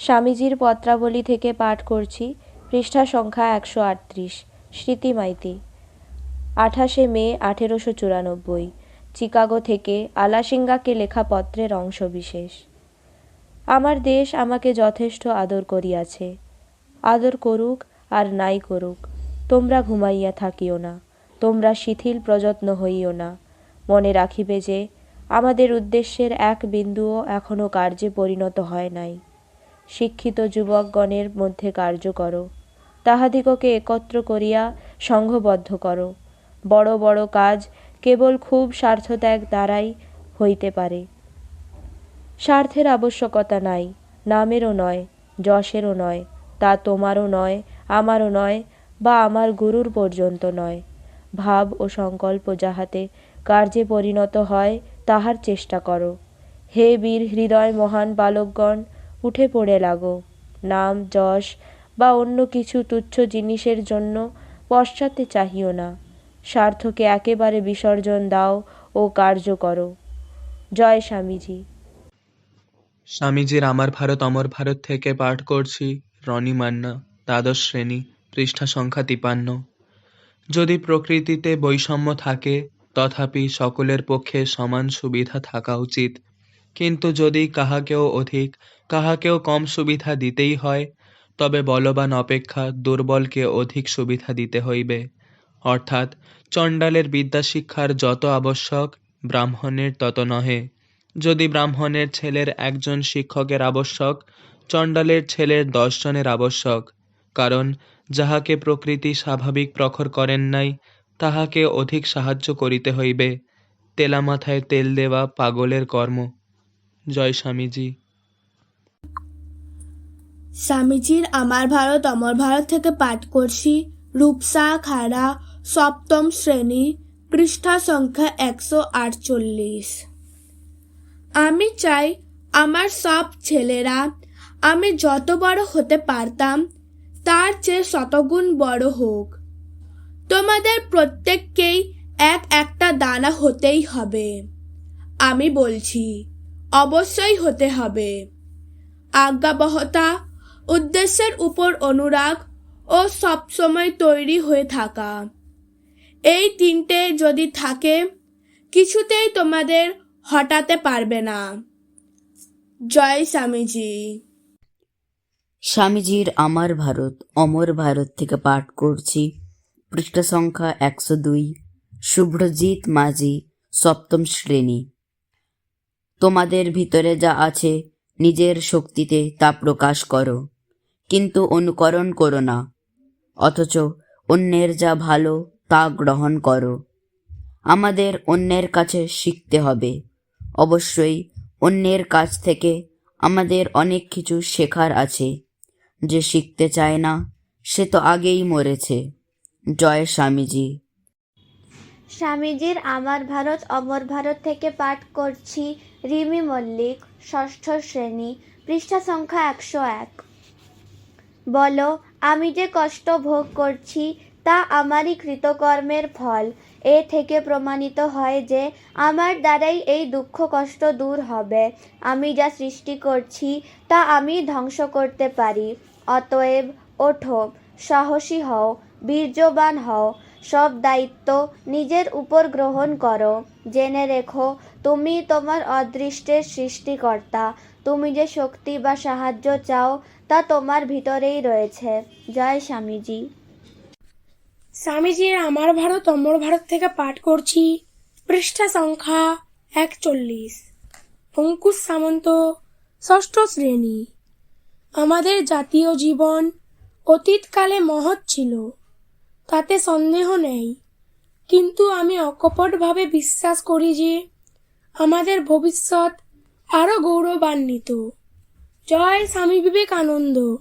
স্বামীজির পত্রাবলী থেকে পাঠ করছি, পৃষ্ঠা সংখ্যা একশো আটত্রিশ স্মৃতি মাইতি আঠাশে মে আঠেরোশো চুরানব্বই, চিকাগো থেকে আলাসিঙ্গাকে লেখা পত্রের অংশবিশেষ। আমার দেশ আমাকে যথেষ্ট আদর করিয়াছে। আদর করুক আর নাই করুক, তোমরা ঘুমাইয়া থাকিও না, তোমরা শিথিল প্রযত্ন হইও না। মনে রাখিবে যে, আমাদের উদ্দেশ্যের এক বিন্দুও এখনও কার্যে পরিণত হয় নাই। শিক্ষিত যুবকগণের মধ্যে কার্য করো। তাহাদিগকে একত্র করিয়া সংঘবদ্ধ করো। বড় বড় কাজ কেবল খুব স্বার্থত্যাগ দ্বারাই হইতে পারে। স্বার্থের আবশ্যকতা নাই, নামেরও নয়, যশেরও নয়, তা তোমারও নয়, আমারও নয়, বা আমার গুরুর পর্যন্ত নয়। ভাব ও সংকল্প যাহাতে কার্যে পরিণত হয়, তাহার চেষ্টা করো। হে বীর হৃদয় মহান বালকগণ উঠে পড়ে লাগো। নাম, যশ বা অন্য কিছু তুচ্ছ জিনিসের জন্য পশ্চাতে চাহিও না। স্বার্থকে একেবারে বিসর্জন দাও ও কার্য করো। জয় স্বামীজি। স্বামীজির আমার ভারত, অমর ভারত থেকে পাঠ করছি রনি মান্না, দ্বাদশ শ্রেণি, পৃষ্ঠা সংখ্যা তিপান্ন। যদি প্রকৃতিতে বৈষম্য থাকে, তথাপি সকলের পক্ষে সমান সুবিধা থাকা উচিত। কিন্তু যদি কাহাকেও অধিক, কাহাকেও কম সুবিধা দিতেই হয়, তবে বলবান অপেক্ষা দুর্বলকে অধিক সুবিধা দিতে হইবে। অর্থাৎ চণ্ডালের বিদ্যাশিক্ষার যত আবশ্যক, ব্রাহ্মণের তত নহে। যদি ব্রাহ্মণের ছেলের একজন শিক্ষকের আবশ্যক, চণ্ডালের ছেলের দশজনের আবশ্যক, কারণ যাহাকে প্রকৃতি স্বাভাবিক প্রখর করেন নাই, তাহাকে অধিক সাহায্য করিতে হইবে। তেলা মাথায় তেল দেওয়া পাগলের কর্ম। জয় স্বামীজি। স্বামীজির আমার ভারত, অমর ভারত থেকে পাঠ করছি। রূপসা খাড়া সপ্তম শ্রেণি, পৃষ্ঠা সংখ্যা একশো আটচল্লিশ। আমি চাই আমার সব ছেলেরা আমি যত বড় হতে পারতাম, তার চেয়ে শতগুণ বড় হোক। তোমাদের প্রত্যেককেই এক একটা দানা হতেই হবে। আমি বলছি অবশ্যই হতে হবে। আজ্ঞাবহতা, উদ্দেশ্যের উপর অনুরাগ ও সবসময় তৈরি হয়ে থাকা। এই তিনটে যদি থাকে, কিছুতেই তোমাদের হটাতে পারবে না। জয় স্বামীজি। স্বামীজির আমার ভারত, অমর ভারত থেকে পাঠ করছি। পৃষ্ঠা সংখ্যা একশো দুই, শুভ্রজিৎ মাঝি, সপ্তম শ্রেণি। তোমাদের ভিতরে যা আছে, নিজের শক্তিতে তা প্রকাশ করো। কিন্তু অনুকরণ করো না, অথচ অন্যের যা ভালো, তা গ্রহণ করো। আমাদের অন্যের কাছে শিখতে হবে। অবশ্যই অন্যের কাছ থেকে আমাদের অনেক কিছু শেখার আছে। যে শিখতে চায় না, সে তো আগেই মরেছে। জয় স্বামীজি। স্বামীজির আমার ভারত, অমর ভারত থেকে পাঠ করছি। রিমি মল্লিক, ষষ্ঠ শ্রেণি, পৃষ্ঠা সংখ্যা একশো এক। বলো, আমি যে কষ্ট ভোগ করছি, তা আমারই কৃতকর্মের ফল। এ থেকে প্রমাণিত হয় যে, আমার দ্বারাই এই দুঃখ কষ্ট দূর হবে। আমি যা সৃষ্টি করছি, তা আমি ধ্বংস করতে পারি। অতএব ওঠো, সাহসী হও, বীর্যবান হও। সব দায়িত্ব নিজের উপর গ্রহণ করো। জেনে রেখো, তুমি তোমার অদৃষ্টের সৃষ্টিকর্তা। তুমি যে শক্তি বা সাহায্য চাও, তা তোমার ভিতরেই রয়েছে। জয় স্বামীজি। স্বামীজির আমার ভারত, অমর ভারত থেকে পাঠ করছি। পৃষ্ঠা সংখ্যা একচল্লিশ। অঙ্কুশ সামন্ত, ষষ্ঠ শ্রেণি। আমাদের জাতীয় জীবন অতীতকালে মহৎ ছিল। তাতে সন্দেহ নেই। কিন্তু আমি অকপটভাবে বিশ্বাস করি যে আমাদের ভবিষ্যৎ আরও গৌরবান্বিত। জয় স্বামী বিবেকানন্দ।